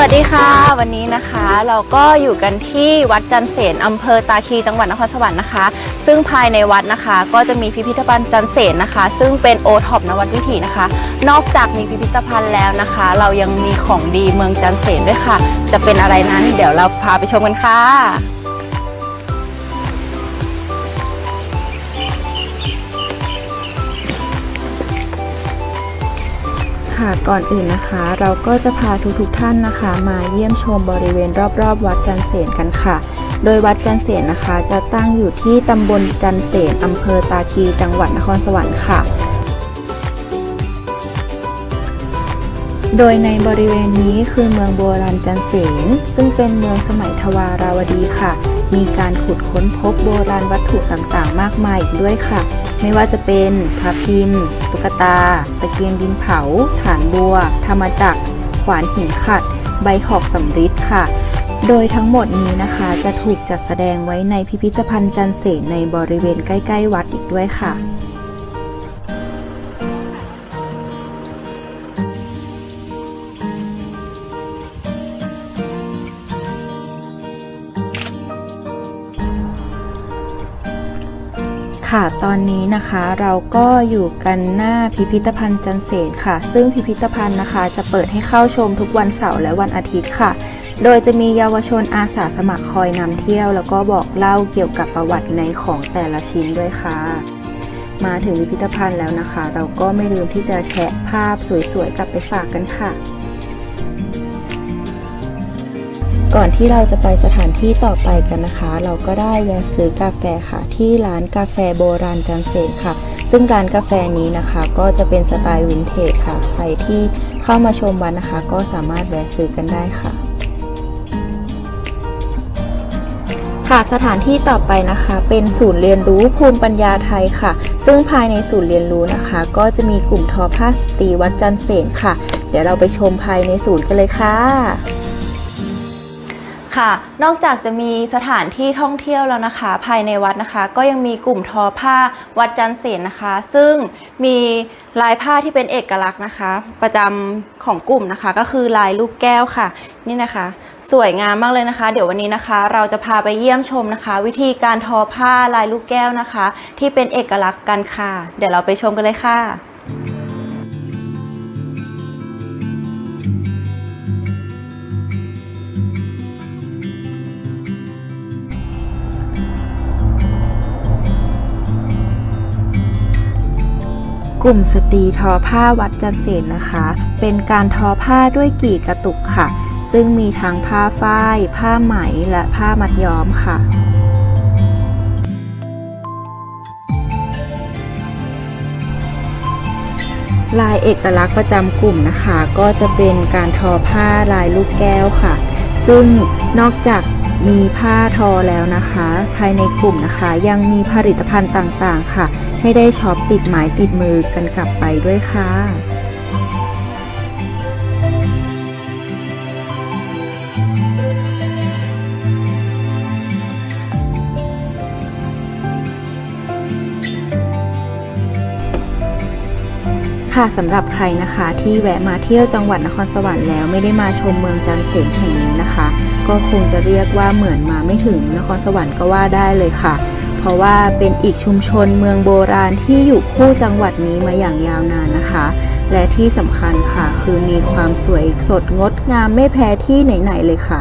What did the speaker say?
วัสดีค่ะ วันนี้นะคะเราก็อยู่กันที่วัดจันเสนอำเภอตาคีจังหวัดนครสวรรค์นะคะ ซึ่งภายในวัดนะคะ ก็จะมีพิพิธภัณฑ์จันเสนนะคะ ซึ่งเป็นโอท็อปนวัดวิถีนะคะ นอกจากมีพิพิธภัณฑ์แล้วนะคะ เรายังมีของดีเมืองจันเสนด้วยค่ะ จะเป็นอะไรนั้นเดี๋ยวเราพาไปชมกันค่ะ ค่ะก่อนอื่นนะคะ เราก็จะพาทุกๆทท่านนะคะ มาเยี่ยมชมบริเวณรอบๆ วัดจันเสนกันค่ะ โดยวัดจันเสนนะคะ จะตั้งอยู่ที่ตำบลจันเสนอำเภอตาคีจังหวัดนครสวรรค์ค่ะ โดยในบริเวณนี้คือเมืองโบราณจันเสนซึ่งเป็นเมืองสมัยทวาราวดีค่ะ มีการขุดค้นพบโบราณวัตถุต่างๆ มากมายอีกด้วยค่ะ ไม่ว่าจะเป็นพระพิมพ์ ตุ๊กตา ตะเกียงดินเผา ฐานบัว ธรรมจักร ขวานหินขัด ใบหอกสำริดค่ะ โดยทั้งหมดนี้นะคะจะถูกจัดแสดงไว้ในพิพิธภัณฑ์จันเสนในบริเวณใกล้ ๆ วัดอีกด้วยค่ะ ค่ะตอนนี้นะคะเราก็อยู่กันหน้าพิพิธภัณฑ์จันเสนค่ะ ซึ่งพิพิธภัณฑ์นะคะ จะเปิดให้เข้าชมทุกวันเสาร์และวันอาทิตย์ค่ะ โดยจะมีเยาวชนอาสาสมัครคอยนำเที่ยว แล้วก็บอกเล่าเกี่ยวกับประวัติในของแต่ละชิ้นด้วยค่ะ มาถึงพิพิธภัณฑ์แล้วนะคะ เราก็ไม่ลืมที่จะแชะภาพสวยๆกลับไปฝากกันค่ะ ก่อนที่เราจะไปสถานที่ต่อไปกันนะคะ เราก็ได้แวะซื้อกาแฟค่ะ ที่ร้านกาแฟโบราณจันเสนค่ะ ซึ่งร้านกาแฟนี้นะคะ ก็จะเป็นสไตล์วินเทจค่ะ ใครที่เข้ามาชมวัดนะคะ ก็สามารถแวะซื้อกันได้ค่ะค่ะสถานที่ต่อไปนะคะ เป็นศูนย์เรียนรู้ภูมิปัญญาไทยค่ะ ซึ่งภายในศูนย์เรียนรู้นะคะ ก็จะมีกลุ่มทอผ้าสตรีวัดจันเสนค่ะ เดี๋ยวเราไปชมภายในศูนย์กันเลยค่ะ ค่ะ นอกจากจะมีสถานที่ท่องเที่ยวแล้วนะคะ ภายในวัดนะคะ ก็ยังมีกลุ่มทอผ้าวัดจันเสนนะคะ ซึ่งมีลายผ้าที่เป็นเอกลักษณ์นะคะ ประจำของกลุ่มนะคะ ก็คือลายลูกแก้วค่ะ นี่นะคะ สวยงามมากเลยนะคะ เดี๋ยววันนี้นะคะ เราจะพาไปเยี่ยมชมนะคะ วิธีการทอผ้าลายลูกแก้วนะคะ ที่เป็นเอกลักษณ์กันค่ะ เดี๋ยวเราไปชมกันเลยค่ะ กลุ่มสตรีทอผ้าวัดจันเสนนะคะ เป็นการทอผ้าด้วยกี่กระตุกค่ะ ซึ่งมีทั้งผ้าฝ้าย ผ้าไหม และผ้ามัดย้อมค่ะลายเอกลักษณ์ประจำกลุ่มนะคะ ก็จะเป็นการทอผ้าลายลูกแก้วค่ะ ซึ่งนอกจาก มีผ้าทอแล้วนะคะ ภายในกลุ่มนะคะ ยังมีผลิตภัณฑ์ต่างๆ ค่ะ ให้ได้ช็อปติดหมายติดมือกันกลับไปด้วยค่ะค่ะสำหรับใครนะคะที่แวะมาเที่ยวจังหวัดนครสวรรค์แล้วไม่ได้มาชมเมืองจันเสนแห่งนี้นะคะ ก็คงจะเรียกว่าเหมือนมาไม่ถึงนครสวรรค์ก็ว่าได้เลยค่ะ เพราะว่าเป็นอีกชุมชนเมืองโบราณที่อยู่คู่จังหวัดนี้มาอย่างยาวนานนะคะ และที่สำคัญค่ะ คือมีความสวยสดงดงามไม่แพ้ที่ไหนๆเลยค่ะ